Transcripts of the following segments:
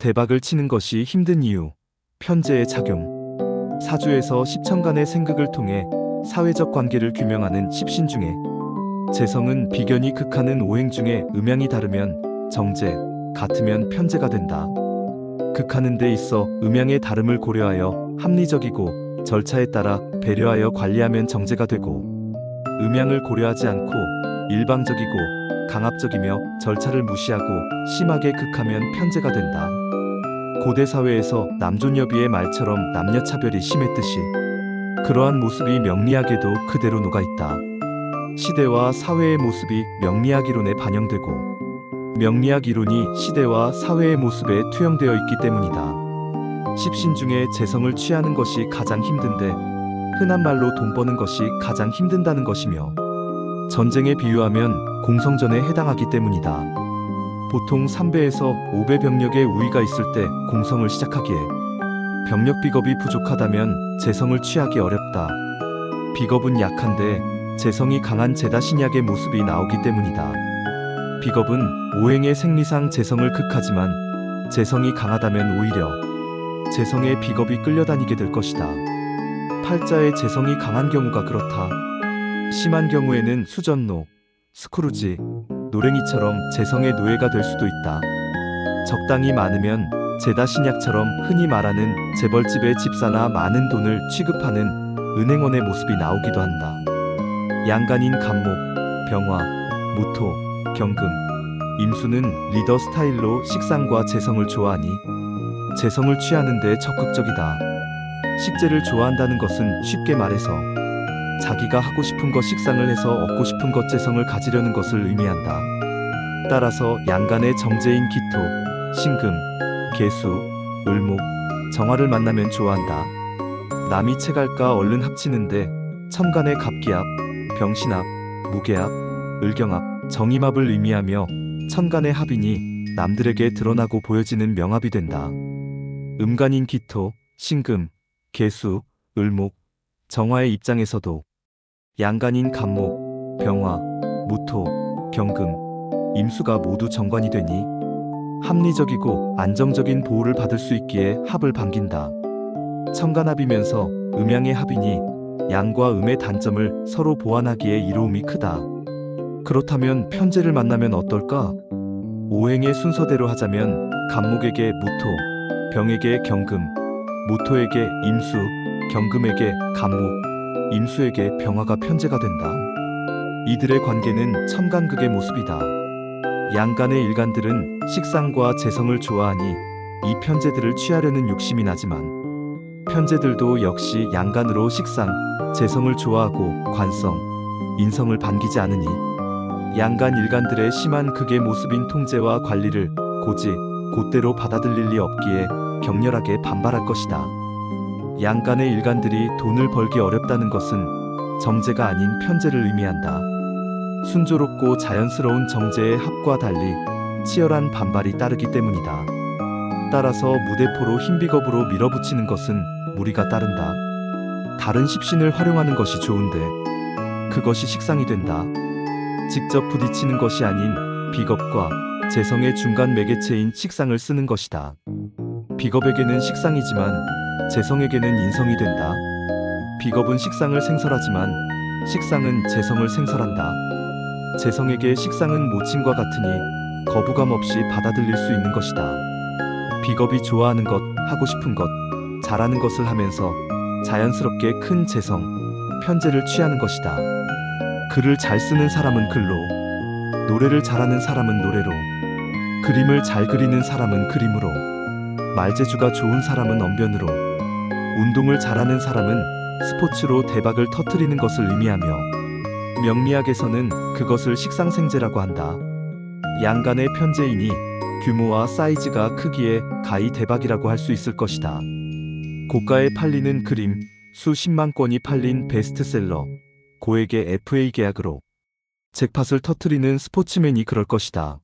대박을 치는 것이 힘든 이유. 편제의 작용. 사주에서 십천간의 생극을 통해 사회적 관계를 규명하는 십신 중에 재성은 비견이 극하는 오행 중에 음양이 다르면 정제, 같으면 편제가 된다. 극하는 데 있어 음양의 다름을 고려하여 합리적이고 절차에 따라 배려하여 관리하면 정제가 되고 음양을 고려하지 않고 일방적이고 강압적이며 절차를 무시하고 심하게 극하면 편제가 된다. 고대 사회에서 남존여비의 말처럼 남녀 차별이 심했듯이 그러한 모습이 명리학에도 그대로 녹아 있다. 시대와 사회의 모습이 명리학 이론에 반영되고 명리학 이론이 시대와 사회의 모습에 투영되어 있기 때문이다. 십신 중에 재성을 취하는 것이 가장 힘든데 흔한 말로 돈 버는 것이 가장 힘든다는 것이며 전쟁에 비유하면 공성전에 해당하기 때문이다. 보통 3배에서 5배 병력의 우위가 있을 때 공성을 시작하기에 병력 비겁이 부족하다면 재성을 취하기 어렵다. 비겁은 약한데 재성이 강한 제다 신약의 모습이 나오기 때문이다. 비겁은 오행의 생리상 재성을 극하지만 재성이 강하다면 오히려 재성의 비겁이 끌려다니게 될 것이다. 팔자의 재성이 강한 경우가 그렇다. 심한 경우에는 수전노, 스크루지, 노랭이처럼 재성의 노예가 될 수도 있다. 적당히 많으면 제다 신약처럼 흔히 말하는 재벌집의 집사나 많은 돈을 취급하는 은행원의 모습이 나오기도 한다. 양간인 간목, 병화, 무토, 경금, 임수는 리더 스타일로 식상과 재성을 좋아하니 재성을 취하는데 적극적이다. 식재를 좋아한다는 것은 쉽게 말해서 자기가 하고 싶은 것 식상을 해서 얻고 싶은 것 재성을 가지려는 것을 의미한다. 따라서 양간의 정제인 기토, 신금, 개수, 을목, 정화를 만나면 좋아한다. 남이 채갈까 얼른 합치는데 천간의 갑기압, 병신압, 무게압, 을경압, 정임압을 의미하며 천간의 합이니 남들에게 드러나고 보여지는 명합이 된다. 음간인 기토, 신금, 개수, 을목, 정화의 입장에서도 양간인 간목, 병화, 무토, 경금, 임수가 모두 정관이 되니 합리적이고 안정적인 보호를 받을 수 있기에 합을 반긴다. 천간합이면서 음양의 합이니 양과 음의 단점을 서로 보완하기에 이로움이 크다. 그렇다면 편제를 만나면 어떨까? 오행의 순서대로 하자면 간목에게 무토, 병에게 경금, 무토에게 임수, 경금에게 간목, 임수에게 병화가 편제가 된다. 이들의 관계는 천간극의 모습이다. 양간의 일간들은 식상과 재성을 좋아하니 이 편제들을 취하려는 욕심이 나지만 편제들도 역시 양간으로 식상, 재성을 좋아하고 관성, 인성을 반기지 않으니 양간 일간들의 심한 극의 모습인 통제와 관리를 고지, 곧대로 받아들일 리 없기에 격렬하게 반발할 것이다. 양간의 일간들이 돈을 벌기 어렵다는 것은 정제가 아닌 편제를 의미한다. 순조롭고 자연스러운 정제의 합과 달리 치열한 반발이 따르기 때문이다. 따라서 무대포로 흰 비겁으로 밀어붙이는 것은 무리가 따른다. 다른 십신을 활용하는 것이 좋은데 그것이 식상이 된다. 직접 부딪히는 것이 아닌 비겁과 재성의 중간 매개체인 식상을 쓰는 것이다. 비겁에게는 식상이지만 재성에게는 인성이 된다. 비겁은 식상을 생설하지만 식상은 재성을 생설한다. 재성에게 식상은 모친과 같으니 거부감 없이 받아들일 수 있는 것이다. 비겁이 좋아하는 것, 하고 싶은 것, 잘하는 것을 하면서 자연스럽게 큰 재성, 편제를 취하는 것이다. 글을 잘 쓰는 사람은 글로, 노래를 잘하는 사람은 노래로, 그림을 잘 그리는 사람은 그림으로, 말재주가 좋은 사람은 언변으로, 운동을 잘하는 사람은 스포츠로 대박을 터트리는 것을 의미하며, 명리학에서는 그것을 식상생제라고 한다. 양간의 편제이니 규모와 사이즈가 크기에 가히 대박이라고 할 수 있을 것이다. 고가에 팔리는 그림, 수십만 권이 팔린 베스트셀러, 고액의 FA 계약으로 잭팟을 터트리는 스포츠맨이 그럴 것이다.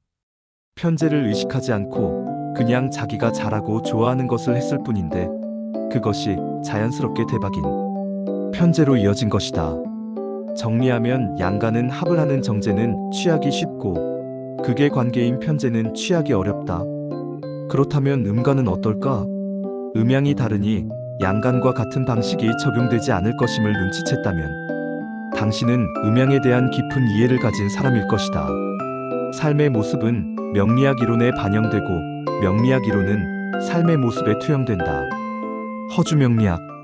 편제를 의식하지 않고 그냥 자기가 잘하고 좋아하는 것을 했을 뿐인데 그것이 자연스럽게 대박인 편제로 이어진 것이다. 정리하면 양가는 합을 하는 정제는 취하기 쉽고 극의 관계인 편제는 취하기 어렵다. 그렇다면 음간은 어떨까? 음양이 다르니 양간과 같은 방식이 적용되지 않을 것임을 눈치챘다면 당신은 음양에 대한 깊은 이해를 가진 사람일 것이다. 삶의 모습은 명리학 이론에 반영되고 명리학 이론은 삶의 모습에 투영된다. 허주 명리학